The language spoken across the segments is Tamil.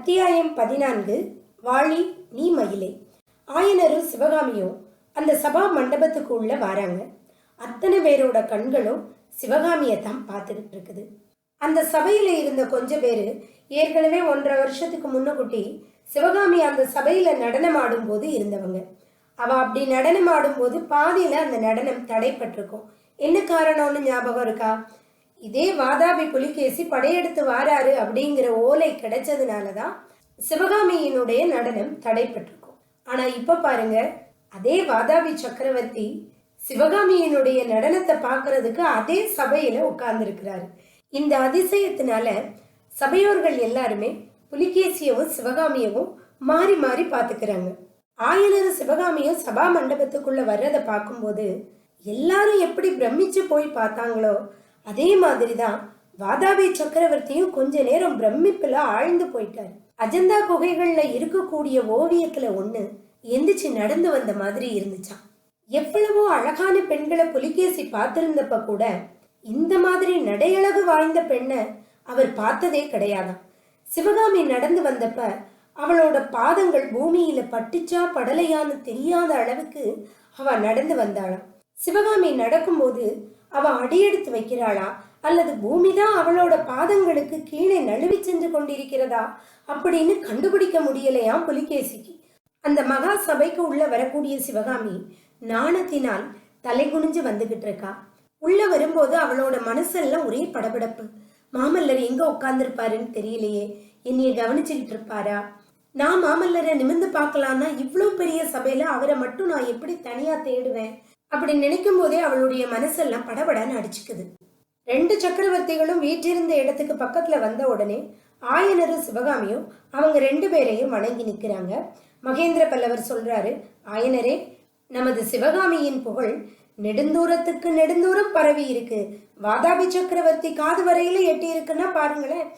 அத்தியாயம் பதினான்கு வாழி நீ மயிலே. ஆயனரும் சிவகாமியும் அந்த சபா மண்டபத்துக்கு உள்ள வராங்க. அத்தனை பேரோட கண்களும் சிவகாமியை தான் பார்த்துக்கிட்டு இருக்குது. அந்த சபையில இருந்த கொஞ்ச பேர் ஏற்கனவே ஒன்றரை வருஷத்துக்கு முன்னக்கூட்டி சிவகாமி அந்த சபையில நடனம் ஆடும்போது இருந்தவங்க. அவ அப்படி நடனம் ஆடும்போது பாதியில அந்த நடனம் தடைப்பட்டிருக்கும். என்ன காரணம்னு ஞாபகம் இருக்கா? இதே வாதாபி புலிகேசி படையெடுத்து வாராரு அப்படிங்கிற ஓலை கிடைச்சதுனால தான் சிவகாமியினுடைய நடனம் தடைப்பட்டிருக்கும் ஆனா இப்போ பாருங்க அதே வாதாபி சக்கரவர்த்தி சிவகாமியினுடைய நடனத்தை பார்க்கறதுக்கு அதே சபையில உட்கார்ந்துருக்கிறாரு. இந்த அதிசயத்தினால சபையோர்கள் எல்லாருமே புலிகேசியவும் சிவகாமியவும் மாறி மாறி பார்த்துக்கிறாங்க. ஆயனர் சிவகாமியும் சபா மண்டபத்துக்குள்ள வர்றதை பார்க்கும்போது எல்லாரும் எப்படி பிரமிச்சு போய் பார்த்தாங்களோ அதே மாதிரி தான் வாதாபி சக்கரவர்த்தியும் கொஞ்ச நேரம் பிரமிப்புல ஆழ்ந்து போயிட்டாரு. அஜந்தா குகைகளில் இருக்கக்கூடிய ஓவியத்தில் ஒண்ணு எந்திரிச்சு நடந்து வந்த மாதிரி இருந்துச்சான் எவ்வளவோ அழகான பெண்களை புலிகேசி பார்த்திருந்தப்ப கூட இந்த மாதிரி நடையழகு வாய்ந்த பெண்ணை அவர் பார்த்ததே கிடையாதாம். சிவகாமி நடந்து வந்தப்ப அவளோட பாதங்கள் பூமியில பட்டுச்சா படலையான்னு தெரியாத அளவுக்கு அவ நடந்து வந்தாளாம். சிவகாமி நடக்கும்போது அவ அடியெடுத்து வைக்கிறாளா? அல்லது பூமிதான் அவளோட பாதங்களுக்கு கீழே நழுவி சென்று கொண்டிருக்கிறதா? அப்படின்னு கண்டுபிடிக்க முடியலையாம் புலிகேசிக்கு? அந்த மகா சபைக்கு உள்ள வரக்கூடிய சிவகாமி நாணத்தினால் தலை குனிஞ்சு வந்துகிட்டு இருக்கா. உள்ள வரும்போது அவளோட மனசெல்லாம் ஒரே படபடப்பு. மாமல்லர் எங்க உட்கார்ந்துருப்பாருன்னு தெரியலையே. என்னைய கவனிச்சுக்கிட்டு இருப்பாரா? நான் மாமல்லரை நிமிர்ந்து பார்க்கலான்னா இவ்வளோ பெரிய சபையில அவரை மட்டும் நான் எப்படி தனியா தேடுவேன்? அப்படி நினைக்கும் போதே அவளுடைய மனசெல்லாம் படபடன்னு அடிச்சுக்குது. ரெண்டு சக்கரவர்த்திகளும் வீற்றிருந்த இடத்துக்கு பக்கத்துல வந்த உடனே ஆயனரும் சிவகாமியும் அவங்க ரெண்டு பேரையும் வணங்கி நிக்கிறாங்க. மகேந்திர பல்லவர் சொல்றாரு ஆயனரே நமது சிவகாமியின் புகழ் நெடுந்தூரத்துக்கு நெடுந்தூரம் பரவி இருக்கு. வாதாபி சக்கரவர்த்தி காது வரையில எட்டி இருக்குன்னா பாருங்களேன்.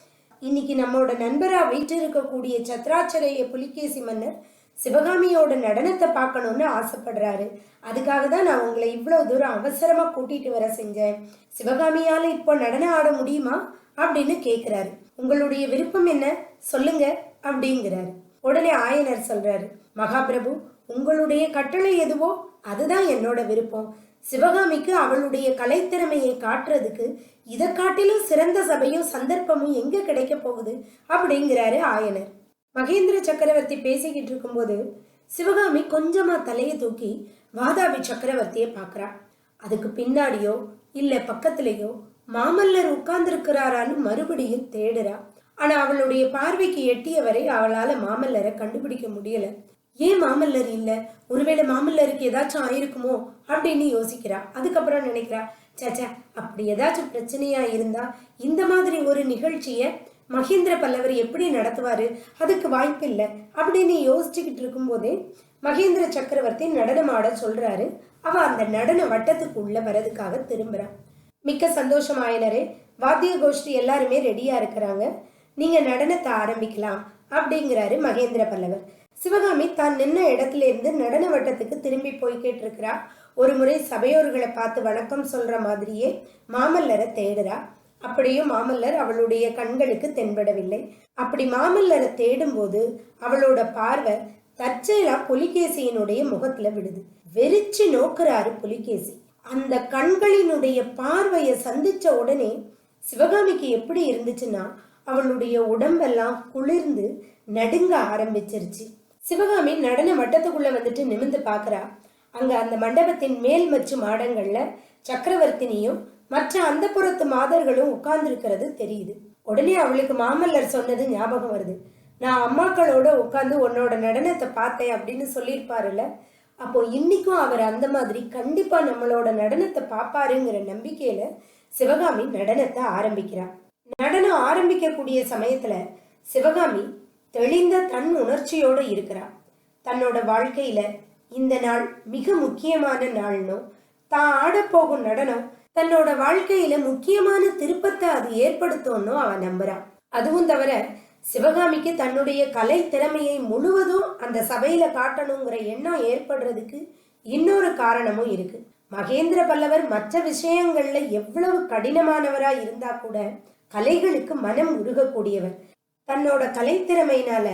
இன்னைக்கு நம்மளோட நண்பரா வீட்டு இருக்கக்கூடிய சத்ராச்சரைய புலிகேசி மன்னர் சிவகாமியோட நடனத்தை பார்க்கணும்னு ஆசைப்படுறாரு. அதுக்காக தான் நான் உங்களை இவ்வளோ தூரம் அவசரமாக கூட்டிட்டு வர செஞ்சேன். சிவகாமியால் இப்போ நடனம் ஆட முடியுமா? அப்படின்னு கேட்குறாரு உங்களுடைய விருப்பம் என்ன? சொல்லுங்க அப்படிங்கிறாரு. உடனே ஆயனர் சொல்றாரு மகாபிரபு உங்களுடைய கட்டளை எதுவோ அதுதான் என்னோட விருப்பம். சிவகாமிக்கு அவளுடைய கலைத்திறமையை காட்டுறதுக்கு இதை காட்டிலும் சிறந்த சபையும் சந்தர்ப்பமும் எங்க கிடைக்க போகுது? அப்படிங்கிறாரு ஆயனர். மகேந்திர சக்கரவர்த்தி பேசிக்கிட்டு இருக்கும்போது சிவகாமி கொஞ்சமா தலையை தூக்கி வாதாபி சக்கரவர்த்தியை பார்க்கறா. அதுக்கு பின்னாடியோ இல்ல பக்கத்திலேயோ மாமல்லர் உட்கார்ந்திருக்கிறாரான்னு மறுபடியும் தேடுறா. ஆனா அவளுடைய பார்வைக்கு எட்டிய வரை அவளால மாமல்லரை கண்டுபிடிக்க முடியல. ஏன் மாமல்லர் இல்ல? ஒருவேளை மாமல்லருக்கு ஏதாச்சும் ஆயிருக்குமோ? அப்படின்னு யோசிக்கிறா. அதுக்கப்புறம் நினைக்கிறா சேச்சா அப்படி ஏதாச்சும் பிரச்சனையா இருந்தா இந்த மாதிரி ஒரு நிகழ்ச்சியை மகேந்திர பல்லவர் எப்படி நடத்துவாரு? அதுக்கு வாய்ப்பில்லை அப்படின்னு யோசிச்சுக்கிட்டு இருக்கும்போதே மகேந்திர சக்கரவர்த்தி நடனமாட சொல்றாரு. அவ அந்த நடன வட்டத்துக்கு உள்ள வரதுக்காக திரும்புறா. மிக்க சந்தோஷம் வாத்திய கோஷ்டி எல்லாருமே ரெடியா இருக்கிறாங்க. நீங்க நடனத்தை ஆரம்பிக்கலாம் அப்படிங்கிறாரு மகேந்திர பல்லவர். சிவகாமி தான் நின்ன இடத்துல இருந்து நடன வட்டத்துக்கு திரும்பி போய்கிட்டு இருக்கிறா ஒரு முறை சபையோர்களை பார்த்து வணக்கம் சொல்ற மாதிரியே மாமல்லரை தேடுறா. அப்படியும் மாமல்லர் அவளுடைய கண்களுக்கு தென்படவில்லை. அப்படி மாமல்லரை தேடும்போது அவளோட பார்வை தற்செயலா புலிகேசியினுடைய முகத்துல விடுது. வெறிச்சு நோக்குறாரு புலிகேசி. அந்த கண்களினுடைய பார்வையை சந்திச்ச உடனே சிவகாமிக்கு எப்படி இருந்துச்சுன்னா அவளுடைய உடம்பெல்லாம் குளிர்ந்து நடுங்க ஆரம்பிச்சிருச்சு. சிவகாமி நடன மட்டத்துக்குள்ள வந்துட்டு நிமிந்து பாக்குறா. அங்க அந்த மண்டபத்தின் மேல் மற்றும் மாடங்கள்ல சக்கரவர்த்தினியும் மற்ற அந்த புறத்து மாதர்களும் உட்கார்ந்துருக்கிறது தெரியுது. உடனே அவளுக்கு மாமல்லர் சொன்னது ஞாபகம் வருது. நான் அம்மாக்களோட உட்காந்து உன்னோட நடனத்தை பார்த்தேன் அப்படின்னு சொல்லியிருப்பாருல்ல. அப்போ இன்னைக்கும் அவர் அந்த மாதிரி கண்டிப்பா நம்மளோட நடனத்தை பார்ப்பாருங்கிற நம்பிக்கையில சிவகாமி நடனத்தை ஆரம்பிக்கிறார் நடனம் ஆரம்பிக்கக்கூடிய சமயத்துல சிவகாமி தெளிந்த தன் உணர்ச்சியோட இருக்கிறார் தன்னோட வாழ்க்கையில இந்த நாள் மிக முக்கியமான நாள்னும் தான் ஆடப்போகும் நடனம் தன்னோட வாழ்க்கையில முக்கியமான திருப்பத்தை அது ஏற்படுத்தும்னு அவன் நம்புறான். அதுவும் தவிர சிவகாமிக்கு தன்னுடைய கலை திறமையை முழுவதும் அந்த சபையில காட்டணுங்கிற எண்ணம் ஏற்படுறதுக்கு இன்னொரு காரணமும் இருக்கு. மகேந்திர பல்லவர் மற்ற விஷயங்கள்ல எவ்வளவு கடினமானவரா இருந்தா கூட கலைகளுக்கு மனம் உருகக்கூடியவர். தன்னோட கலைத்திறமையினால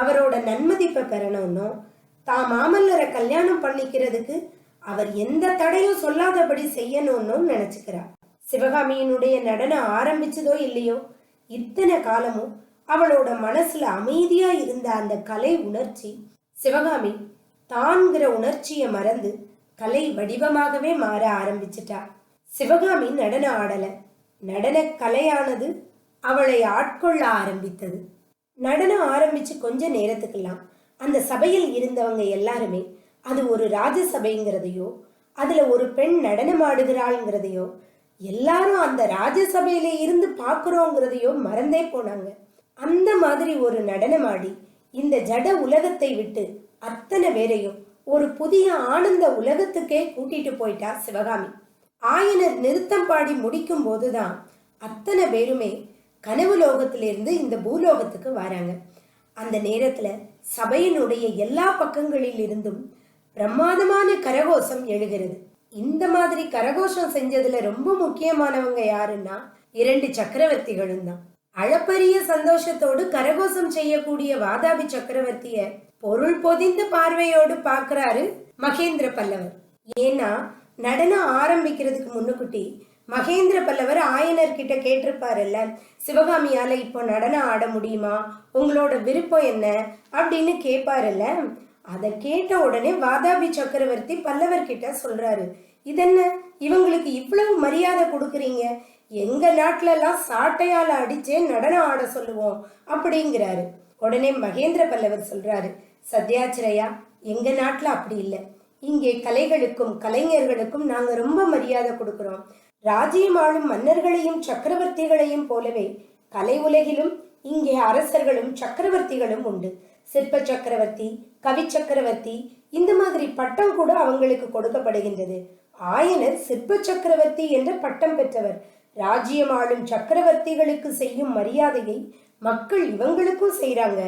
அவரோட நன்மதிப்பை பெறணும்னும் தான் மாமல்லரை கல்யாணம் பண்ணிக்கிறதுக்கு அவர் எந்த தடையும் சொல்லாதபடி செய்யணும்னு நினைச்சுக்கிறார். சிவகாமியினுடைய நடனம் ஆரம்பிச்சதோ இல்லையோ? இத்தனை காலமும் அவளோட மனசுல அமைதியா இருந்த அந்த கலை உணர்ச்சி சிவகாமி தான்கிற உணர்ச்சியை மறந்து கலை வடிவமாகவே மாற ஆரம்பிச்சிட்டா. சிவகாமி நடனம் ஆடல. நடன கலையானது அவளை ஆட்கொள்ள ஆரம்பித்தது. நடனம் ஆரம்பிச்சு கொஞ்ச நேரத்துக்கெல்லாம் அந்த சபையில் இருந்தவங்க எல்லாருமே அது ஒரு ராஜசபைங்கிறதையோ அதுல ஒரு பெண் நடனமாடுகிறாள்ங்கிறதையோ எல்லாரும் அந்த ராஜசபையில இருந்து பார்க்குறோங்கிறதையோ மறந்தே போனாங்க. அந்த மாதிரி ஒரு நடனமாடி இந்த ஜட உலகத்தை விட்டு அத்தனை பேரையும் ஒரு புதிய ஆனந்த உலகத்துக்கே கூட்டிட்டு போயிட்டா சிவகாமி. ஆயனர் நிறுத்தம் பாடி முடிக்கும் போதுதான் அத்தனை பேருமே கனவு லோகத்திலிருந்து இந்த பூலோகத்துக்கு வராங்க. அந்த நேரத்துல சபையினுடைய எல்லா பக்கங்களில் இருந்தும் பிரமாதமான கரகோஷம் எழுகிறது. இந்த மாதிரி கரகோஷம் செஞ்சதுல ரொம்ப முக்கியமானவங்க யாருன்னா இரண்டு சக்கரவர்த்திகளும் தான். அளப்பரிய சந்தோஷத்தோடு கரகோஷம் செய்யக்கூடிய வாதாபி சக்கரவர்த்திய பொருள் பொதிந்த பார்வையோடு பார்க்கறாரு மகேந்திர பல்லவர். ஏன்னா நடனம் ஆரம்பிக்கிறதுக்கு முன்னுக்குட்டி மகேந்திர பல்லவர் ஆயனர்கிட்ட கேட்டிருப்பாருல்ல சிவகாமியால இப்போ நடனம் ஆட முடியுமா? உங்களோட விருப்பம் என்ன? அப்படின்னு கேட்பாருல்ல அதை கேட்ட உடனே வாதாபி சக்கரவர்த்தி பல்லவர் கிட்ட சொல்றாரு இதென்ன? இவங்களுக்கு இவ்வளவு மரியாதை கொடுக்குறீங்க? எங்க நாட்டுல எல்லாம் சாட்டையால அடிச்சே நடனம் ஆட சொல்லுவோம் அப்படிங்கிறாரு. உடனே மகேந்திர பல்லவர் சொல்றாரு சத்யாச்சிரையா எங்க நாட்டுல அப்படி இல்லை. இங்கே கலைகளுக்கும் கலைஞர்களுக்கும் நாங்க ரொம்ப மரியாதை கொடுக்கிறோம். ராஜ்யம் ஆளும் மன்னர்களையும் சக்கரவர்த்திகளையும் போலவே கலை உலகிலும் இங்கே அரசர்களும் சக்கரவர்த்திகளும் உண்டு. சிற்ப சக்கரவர்த்தி கவி சக்கரவர்த்தி இந்த மாதிரி பட்டம் கூட அவங்களுக்கு கொடுக்கப்படுகின்றது. ஆயனர் சிற்ப சக்கரவர்த்தி என்ற பட்டம் பெற்றவர். ராஜ்யம் ஆளும் சக்கரவர்த்திகளுக்கு செய்யும் மரியாதையை மக்கள் இவங்களுக்கும் செய்கிறாங்க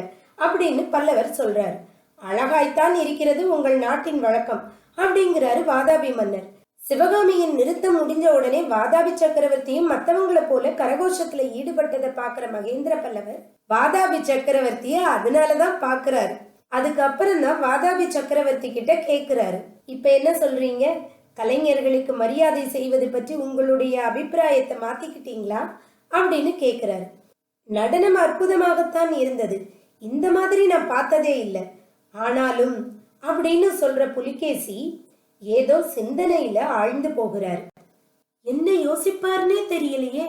அப்படின்னு பல்லவர் சொல்றார். அழகாய்த்தான் இருக்கிறது உங்கள் நாட்டின் வழக்கம் அப்படிங்கிறாரு வாதாபி மன்னர். சிவகாமியின் நிறுத்தம் முடிஞ்ச உடனே வாதாபி சக்கரவர்த்தியும் மற்றவங்களை போல கரகோஷத்துல ஈடுபட்டதை பாக்குற மகேந்திர பல்லவர் வாதாபி சக்கரவர்த்திய அதனாலதான் பாக்குறாரு அதுக்கப்புறம் தான் வாதாபி சக்கரவர்த்தி கிட்ட கேக்குறாரு. இப்ப என்ன சொல்றீங்க? கலைஞர்களுக்கு மரியாதை செய்வது பற்றி உங்களுடைய அபிப்பிராயத்தை மாத்திக்கிட்டீங்களா? அப்படின்னு கேக்குறாரு. நடனம் அற்புதமாகத்தான் இருந்தது. இந்த மாதிரி நான் பார்த்ததே இல்லை. ஆனாலும் அப்படின்னு சொல்ற புலிகேசி ஏதோ சிந்தனையில ஆழ்ந்து போகிறார். என்ன யோசிப்பாருன்னே தெரியலையே.